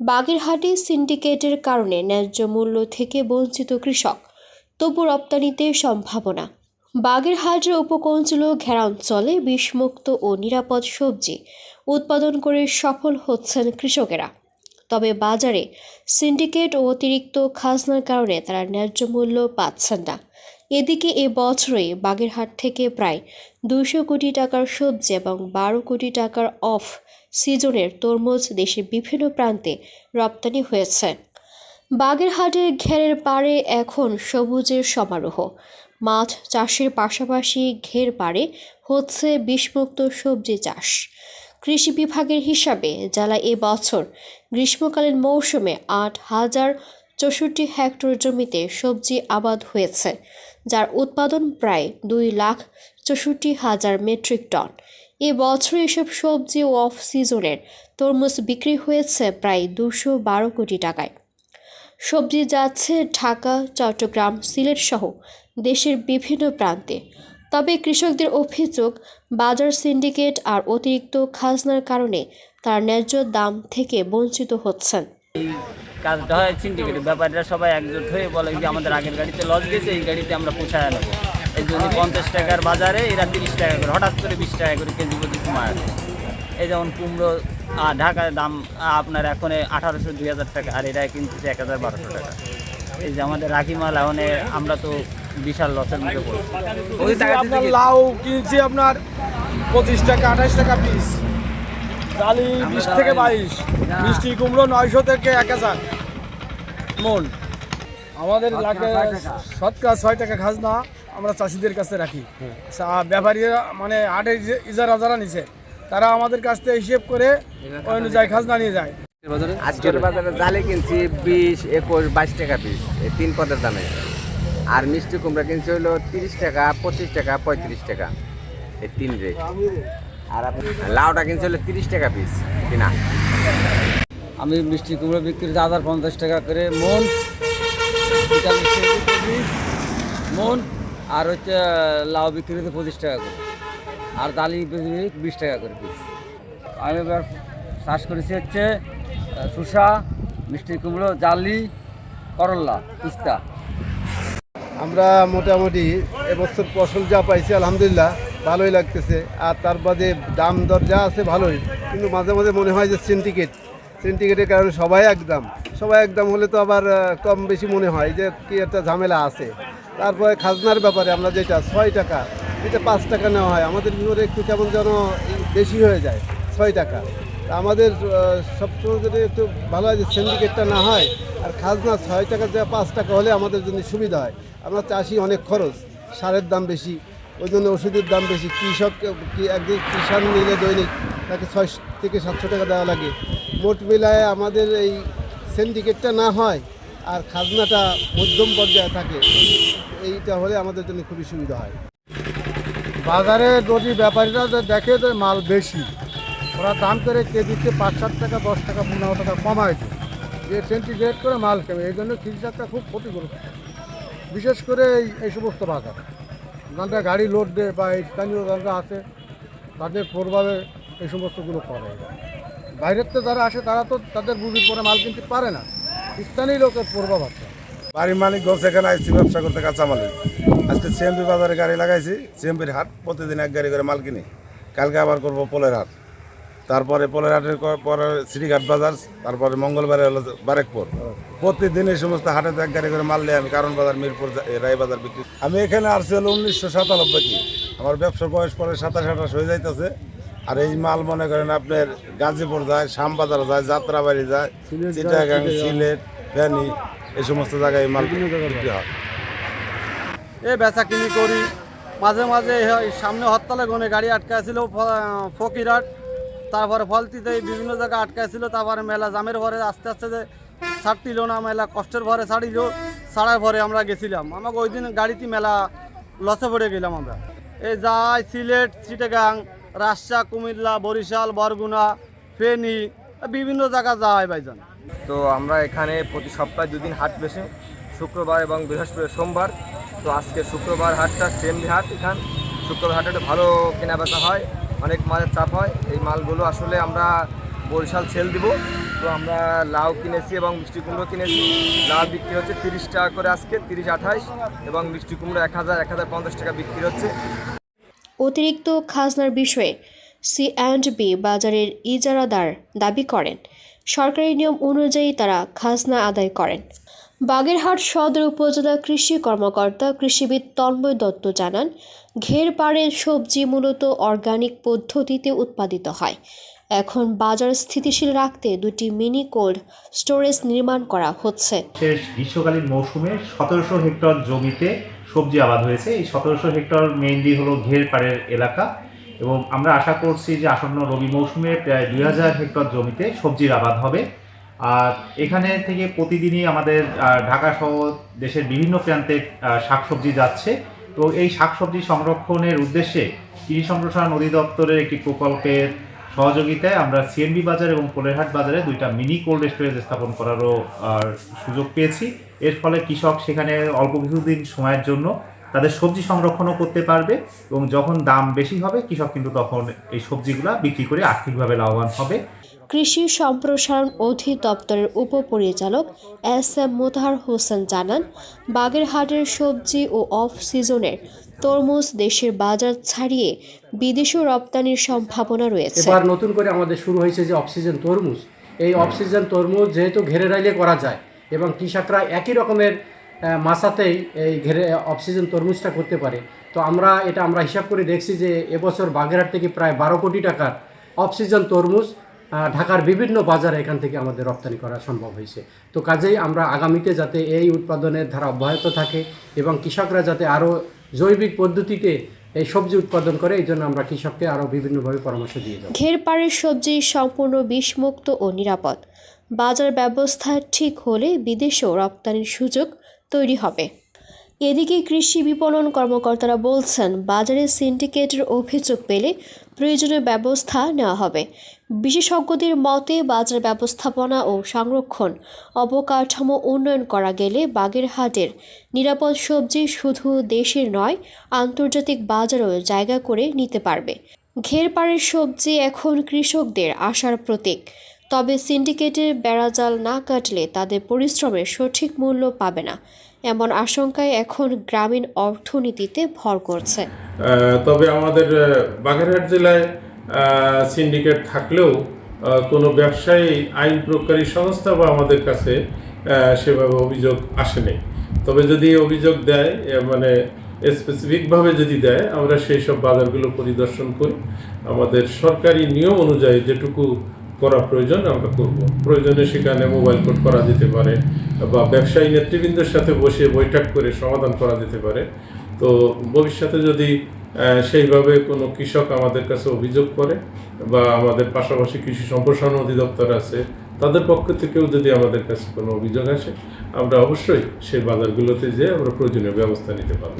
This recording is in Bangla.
বাগেরহাটে সিন্ডিকেটের কারণে ন্যায্য মূল্য থেকে বঞ্চিত কৃষক। তবু রপ্তানিতে সম্ভাবনা। বাগেরহাটের উপকূঞ্চল ঘেরাঞ্চলে বিষমুক্ত ও নিরাপদ সবজি উৎপাদন করে সফল হচ্ছেন কৃষকেরা। তবে বাজারে সিন্ডিকেট ও অতিরিক্ত খাজনার কারণে তারা ন্যায্য মূল্য পাচ্ছেন না। এদিকে এ বছরে বাগেরহাট থেকে প্রায় দুশো কোটি টাকার সবজি এবং বারো কোটি টাকার অফ সিজনের তরমুজ দেশের বিভিন্ন প্রান্তে রপ্তানি হয়েছে। বাগেরহাটের ঘেরের পাড়ে এখন সবুজের সমারোহ। মাছ চাষের পাশাপাশি ঘের পাড়ে হচ্ছে বিষমুক্ত সবজি চাষ। কৃষি বিভাগের হিসাবে জেলা এ বছর গ্রীষ্মকালীন মৌসুমে আট হাজার চৌষট্টি হেক্টর জমিতে সবজি আবাদ হয়েছে, যার উৎপাদন প্রায় দুই লাখ চৌষট্টি হাজার মেট্রিক টন। এ বছর এসব সবজি ও অফ সিজনের তরমুজ বিক্রি হয়েছে প্রায় দুশো বারো কোটি টাকায়। সবজি যাচ্ছে ঢাকা, চট্টগ্রাম, সিলেট সহ দেশের বিভিন্ন প্রান্তে। তবে কৃষকদের অভিযোগ, বাজার সিন্ডিকেট আর অতিরিক্ত খাজনার কারণে তার ন্যায্য দাম থেকে বঞ্চিত হচ্ছেন। এই কাজটা হয় সিন্ডিকেটের ব্যাপারীরা সবাই একজোট হয়ে বলে যে আমাদের আগের গাড়িতে লস গেছে, এই গাড়িতে আমরা পোষায় নেব। এই জন্য পঞ্চাশ টাকার বাজারে এরা তিরিশ টাকা করে, হঠাৎ করে বিশ টাকা করে কেজি প্রতি কমায়। এই যেমন কুমড়ো ঢাকায় দাম আপনার এখন আঠারোশো, দুই হাজার টাকা, আর এরা কিনতেছে এক হাজার বারোশো টাকা। এই যে আমাদের রাখি মাল এখন আমরা তো বিশাল লসের মুখে পড়ছি। আপনার লাউ কিনছি আপনার পঁচিশ টাকা, আঠাশ টাকা পিস ডালি বিশ থেকে বাইশ। মিষ্টি কুমড়ো নয়শো থেকে এক হাজার। মন আমাদের লাগে শতকরা ছয় টাকা। খাজনা আমরা চাষিদের কাছে রাখি। চা- ব্যাপারীরা মানে হাটে যে ইজারা যারা নিছে তারা আমাদের কাছ থেকে হিসেব করে ওই অনুযায়ী খাজনা নিয়ে যায়। আজকের বাজারে? জালে কিনছি বিশ একুশ বাইশ টাকা পিস এই তিন পদের দামে। আর মিষ্টি কুমড়া কিনছি হলো তিরিশ টাকা পঁচিশ টাকা পঁয়ত্রিশ টাকা এই তিন রেট আর লাউটা কিনছি হলো তিরিশ টাকা পিস কিনা? আমি মিষ্টি কুমড়ো বিক্রি করি হাজার পঞ্চাশ টাকা করে মন মন আর হচ্ছে লাউ বিক্রি করতে পঁচিশ টাকা করে আর করি বিশ টাকা করে পিস আমি এবার চাষ করেছি হচ্ছে শসা মিষ্টি কুমড়ো জালি করল্লা কুস্তা আমরা মোটামুটি এবছর ফসল যা পাইছি আলহামদুলিল্লাহ ভালোই লাগতেছে। আর তার বাদে দাম দর যা আছে ভালোই। কিন্তু মাঝে মাঝে মনে হয় যে সিন্ডিকেট সিন্ডিকেটের কারণে সবাই একদম। সবাই একদম হলে তো আবার কম বেশি মনে হয় যে কি একটা ঝামেলা আছে। তারপরে খাজনার ব্যাপারে আমরা যেটা, ছয় টাকা, এটা পাঁচ টাকা নেওয়া হয়। আমাদের ভিতরে একটু কেমন যেন বেশি হয়ে যায়, ছয় টাকা। আমাদের সবসময় যদি একটু ভালো হয় যে সিন্ডিকেটটা না হয়, আর খাজনা ছয় টাকা যা পাঁচ টাকা হলে আমাদের জন্য সুবিধা হয়। আমরা চাষি অনেক খরচ, সারের দাম বেশি। ওই জন্য ওষুধের দাম বেশি। কৃষক একদিন কিষাণ নিলে দৈনিক তাকে ছয় থেকে সাতশো টাকা দেওয়া লাগে। মোট মিলায় আমাদের এই সিন্ডিকেটটা না হয় আর খাজনাটা মধ্যম পর্যায়ে থাকে, এইটা হলে আমাদের জন্য খুবই সুবিধা হয়। বাজারে যদি ব্যাপারীরা দেখে যে মাল বেশি, ওরা দাম করে কেজিতে পাঁচ, সাত টাকা, দশ টাকা, পনেরো টাকা কমায় যে সেন্টিগ্রেড করে মাল কেবে এই জন্য কৃষকটা খুব ক্ষতিগ্রস্ত। বিশেষ করে এই এই সমস্ত বাজার। যারা গাড়ি লোড দেয় বা স্থানীয় যারা আছে, তাদের প্রভাবে এই সমস্তগুলো করে বাইরের তো যারা আসে, তারা তো তাদের বুঝির করে মাল কিনতে পারে না। স্থানীয় লোকের প্রভাব আছে। বাড়ির মালিক মালিকগঞ্জ এখানে আসছি ব্যবসা করতে কাঁচামালের আজকে সিএমপি বাজারে গাড়ি লাগাইছি সিএমপির হাট, প্রতিদিন এক গাড়ি করে মাল কিনি। কালকে আবার করব পোলের হাট। তারপরে পোলের হাটের ক- পরে শ্রীঘাট বাজার তারপরে মঙ্গলবারে হলো বারেকপুর। প্রতিদিন এই সমস্ত হাটে এক গাড়ি করে মাল নিয়ে আমি কারণ বাজার মিরপুর যা- এ, রায় বিক্রি আমি এখানে আসছি হলো উনিশশো সাতানব্বই কি। আমার ব্যবসার বয়স পরে সাতাশ আঠাশ হয়ে যাইতেছে। আর এই মাল মনে করেন আপনার গাজীপুর যায় শ্যামবাজার যায় যাত্রাবাড়ি যায় চিটাগাং সিলেট ফেনী এই সমস্ত জায়গায় এই মাল বিক্রি হয়। এ বেচা কিনি করি। মাঝে মাঝে এই সামনে হরতালে গনে গাড়ি আটকাছিল ফকিরহাট। তারপরে ফলতিতে বিভিন্ন জায়গায় আটকাছিল তারপরে মেলা জামের ভরে আস্তে আস্তে যে ছাড়তিল না, মেলা কষ্টের ভরে ছাড়িল, ছাড়ার ভরে আমরা গেছিলাম। আমাকে ওই দিন গাড়িতে মেলা লসে পড়ে গেলাম আমরা। এই যাই, সিলেট, চিটাগাং, রাজশাহ, কুমিল্লা, বরিশাল, বরগুনা, ফেনী, বিভিন্ন জায়গা হয় ভাইজান। তো আমরা এখানে প্রতি সপ্তাহে দুদিন হাট বসে, শুক্রবার এবং বৃহস্পতি, সোমবার। তো আজকে শুক্রবার হাটটা সেম হাট এখান। শুক্রবার হাটে ভালো কেনা বেচা হয়। অনেক মালের চাপ হয়। এই মালগুলো আসলে আমরা বরিশাল সেল দিব। তো আমরা লাউ কিনেছি এবং মিষ্টি কুমড়ো কিনেছি। লাউ বিক্রি হচ্ছে তিরিশ টাকা করে আজকে, তিরিশ আঠাইশ এবং মিষ্টি কুমড়ো এক হাজার এক হাজার পঞ্চাশ টাকা বিক্রি হচ্ছে। অতিরিক্ত খাজনার বিষয়ে সি অ্যান্ড বি বাজারের ইজারাদার দাবি করেন। সরকারি নিয়ম অনুযায়ী তারা খাজনা আদায় করেন। বাগেরহাট সদর উপজেলা কৃষি কর্মকর্তা কৃষিবিদ তন্ময় দত্ত জানান, ঘের পাড়ের সবজি মূলত অর্গানিক পদ্ধতিতে উৎপাদিত হয়। এখন বাজার স্থিতিশীল রাখতে দুটি মিনি কোল্ড স্টোরেজ নির্মাণ করা হচ্ছে। শেষ গ্রীষ্মকালীন মৌসুমে সতেরোশো হেক্টর জমিতে সবজি আবাদ হয়েছে। এই সতেরোশো হেক্টর মেইনলি হলো ঘের পাড়ের এলাকা এবং আমরা আশা করছি যে আসন্ন রবি মৌসুমে প্রায় দুই হাজার হেক্টর জমিতে সবজির আবাদ হবে। আর এখানে থেকে প্রতিদিনই আমাদের ঢাকা সহ দেশের বিভিন্ন প্রান্তে শাকসবজি যাচ্ছে। তো এই শাকসবজি সংরক্ষণের উদ্দেশ্যে কৃষি সম্প্রসারণ অধিদপ্তরের একটি প্রকল্পের সহযোগিতায় আমরা সিএনবি বাজার এবং কোলেরহাট বাজারে দুইটা মিনি কোল্ড স্টোরেজ স্থাপন করারও সুযোগ পেয়েছি। এর ফলে কৃষক সেখানে অল্প কিছুদিন সময়ের জন্য তাদের সবজি সংরক্ষণও করতে পারবে এবং যখন দাম বেশি হবে, কৃষক কিন্তু তখন এই সবজিগুলা বিক্রি করে আর্থিকভাবে লাভবান হবে। কৃষি সম্প্রসারণ অধিদপ্তরের উপপরিচালক এস এম মোতাহার হোসেন জানান, বাগেরহাটের সবজি ও অফ সিজনের তরমুজ দেশের বাজার ছাড়িয়ে বিদেশেও রপ্তানির সম্ভাবনা রয়েছে। এবার নতুন করে আমাদের শুরু হয়েছে যে অক্সিজেন তরমুজ। এই অক্সিজেন তরমুজ যেহেতু ঘেরে রাইলে করা যায় এবং কৃষকরা একই রকমের মাসাতেই এই ঘেরে অক্সিজেন তরমুজটা করতে পারে। তো আমরা এটা আমরা হিসাব করে দেখছি যে এবছর বাগেরহাট থেকে প্রায় বারো কোটি টাকার অক্সিজেন তরমুজ ঢাকার বিভিন্ন বাজারে এখান থেকে আমাদের রপ্তানি করা সম্ভব হয়েছে। তো কাজেই আমরা আগামীতে যাতে এই উৎপাদনের ধারা অব্যাহত থাকে এবং কৃষকরা যাতে আরও জৈবিক পদ্ধতিতে এই সবজি উৎপাদন করে, এই জন্য আমরা কৃষককে আরও বিভিন্নভাবে পরামর্শ দিয়ে যাব। ঘেরপাড়ের সবজি সম্পূর্ণ বিষমুক্ত ও নিরাপদ। বাজার ব্যবস্থা ঠিক হলে বিদেশেও রপ্তানির সুযোগ তৈরি হবে। এদিকে কৃষি বিপণন কর্মকর্তারা বলছেন, বাজারে সিন্ডিকেটের অভিযোগ পেলে প্রয়োজনীয় ব্যবস্থা নেওয়া হবে। বিশেষজ্ঞদের মতে, বাজার ব্যবস্থাপনা ও সংরক্ষণ, অবকাঠামো উন্নয়ন করা গেলে বাগেরহাটের নিরাপদ সবজি শুধু দেশের নয়, আন্তর্জাতিক বাজারেও জায়গা করে নিতে পারবে। ঘেরপাড়ের সবজি এখন কৃষকদের আশার প্রতীক। তবে সিন্ডিকেটের বেড়াজাল না কাটলে তাদের পরিশ্রমের সঠিক মূল্য পাবে না। এমন আশঙ্কায় এখন গ্রামীণ অর্থনীতিতে ভর করছে। তবে আমাদের বাগেরহাট জেলায় সিন্ডিকেট থাকলেও কোনো ব্যবসায়ী, আইন প্রয়োগকারী সংস্থা বা আমাদের কাছে সেভাবে অভিযোগ আসেনি। তবে যদি অভিযোগ দেয় মানে স্পেসিফিকভাবে যদি দেয়, আমরা সেই সব বাজারগুলো পরিদর্শন করি। আমাদের সরকারি নিয়ম অনুযায়ী যেটুকু করা প্রয়োজন, আমরা করব। প্রয়োজনে সেখানে মোবাইল কোড করা যেতে পারে, বা ব্যবসায়ী নেতৃবৃন্দের সাথে বসে বৈঠক করে সমাধান করা যেতে পারে। তো ভবিষ্যতে যদি সেইভাবে কোনো কৃষক আমাদের কাছে অভিযোগ করে, বা আমাদের পাশাপাশি কৃষি সম্প্রসারণ অধিদপ্তর আছে, তাদের পক্ষ থেকেও যদি আমাদের কাছে কোনো অভিযোগ আসে, আমরা অবশ্যই সেই বাজারগুলোতে যেয়ে আমরা প্রয়োজনীয় ব্যবস্থা নিতে পারব।